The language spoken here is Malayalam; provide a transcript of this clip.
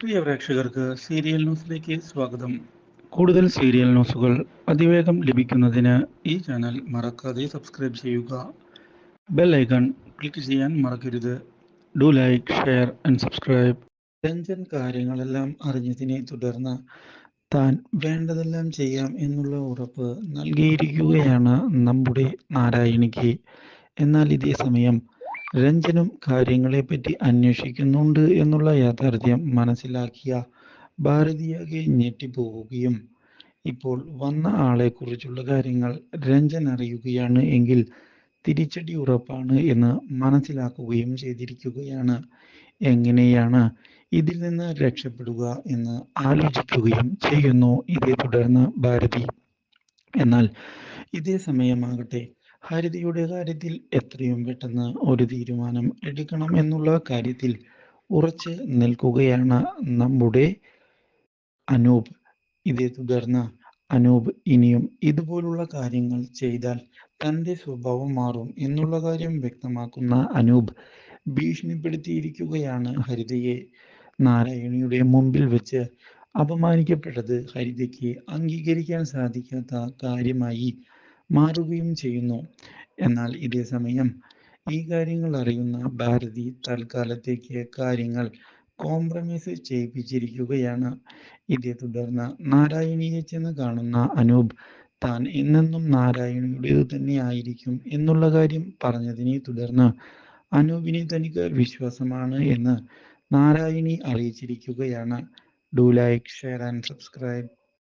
പ്രിയ പ്രേക്ഷകർക്ക് സീരിയൽ ന്യൂസിലേക്ക് സ്വാഗതം. കൂടുതൽ സീരിയൽ ന്യൂസുകൾ അതിവേഗം ലഭിക്കുന്നതിന് ഈ ചാനൽ മറക്കാതെ സബ്സ്ക്രൈബ് ചെയ്യുക. ബെൽ ഐക്കൺ ക്ലിക്ക് ചെയ്യാൻ മറക്കരുത്. Do like share and subscribe. Ranjan കാര്യങ്ങളെല്ലാം അറിഞ്ഞതിനെ തുടർന്ന് താൻ വേണ്ടതെല്ലാം ചെയ്യാം എന്നുള്ള ഉറപ്പ് നൽകിയിരിക്കുകയാണ് നമ്മുടെ നാരായണിക്ക്. എന്നാൽ ഇതേ സമയം രഞ്ജനും കാര്യങ്ങളെപ്പറ്റി അന്വേഷിക്കുന്നുണ്ട് എന്നുള്ള യാഥാർത്ഥ്യം മനസ്സിലാക്കിയ ഭാരതിയാകെ ഞെട്ടിപ്പോവുകയും ഇപ്പോൾ വന്ന ആളെക്കുറിച്ചുള്ള കാര്യങ്ങൾ രഞ്ജൻ അറിയുകയാണ് എങ്കിൽ തിരിച്ചടി ഉറപ്പാണ് എന്ന് മനസ്സിലാക്കുകയും ചെയ്തിരിക്കുകയാണ്. എങ്ങനെയാണ് ഇതിൽ നിന്ന് രക്ഷപ്പെടുക എന്ന് ആലോചിക്കുകയും ചെയ്യുന്നു ഇതേ തുടർന്ന് ഭാരതി. എന്നാൽ ഇതേ സമയമാകട്ടെ ഹരിതയുടെ കാര്യത്തിൽ എത്രയും പെട്ടെന്ന് ഒരു തീരുമാനം എടുക്കണം എന്നുള്ള കാര്യത്തിൽ ഉറച്ച് നിൽക്കുകയാണ് നമ്മുടെ അനൂപ്. ഇതേ തുടർന്ന് അനൂപ് ഇനിയും ഇതുപോലുള്ള കാര്യങ്ങൾ ചെയ്താൽ തന്റെ സ്വഭാവം മാറും എന്നുള്ള കാര്യം വ്യക്തമാക്കുന്ന അനൂപ് ഭീഷണിപ്പെടുത്തിയിരിക്കുകയാണ് ഹരിതയെ. നാരായണിയുടെ മുമ്പിൽ വെച്ച് അപമാനിക്കപ്പെട്ടത് ഹരിതയ്ക്ക് അംഗീകരിക്കാൻ സാധിക്കാത്ത കാര്യമായി മാറുകയും ചെയ്യുന്നു. എന്നാൽ ഇതേ സമയം ഈ കാര്യങ്ങൾ അറിയുന്ന ഭാരതി തൽക്കാലത്തേക്ക് കാര്യങ്ങൾ കോംപ്രമൈസ് ചെയ്യിപ്പിച്ചിരിക്കുകയാണ്. ഇതേ തുടർന്ന് നാരായണിയെ ചെന്ന് കാണുന്ന അനൂപ് താൻ എന്നെന്നും നാരായണിയുടേത് തന്നെ ആയിരിക്കും എന്നുള്ള കാര്യം പറഞ്ഞതിനെ തുടർന്ന് അനൂപിനെ തനിക്ക് വിശ്വാസമാണ് എന്ന് Narayani അറിയിച്ചിരിക്കുകയാണ്. Do like share and subscribe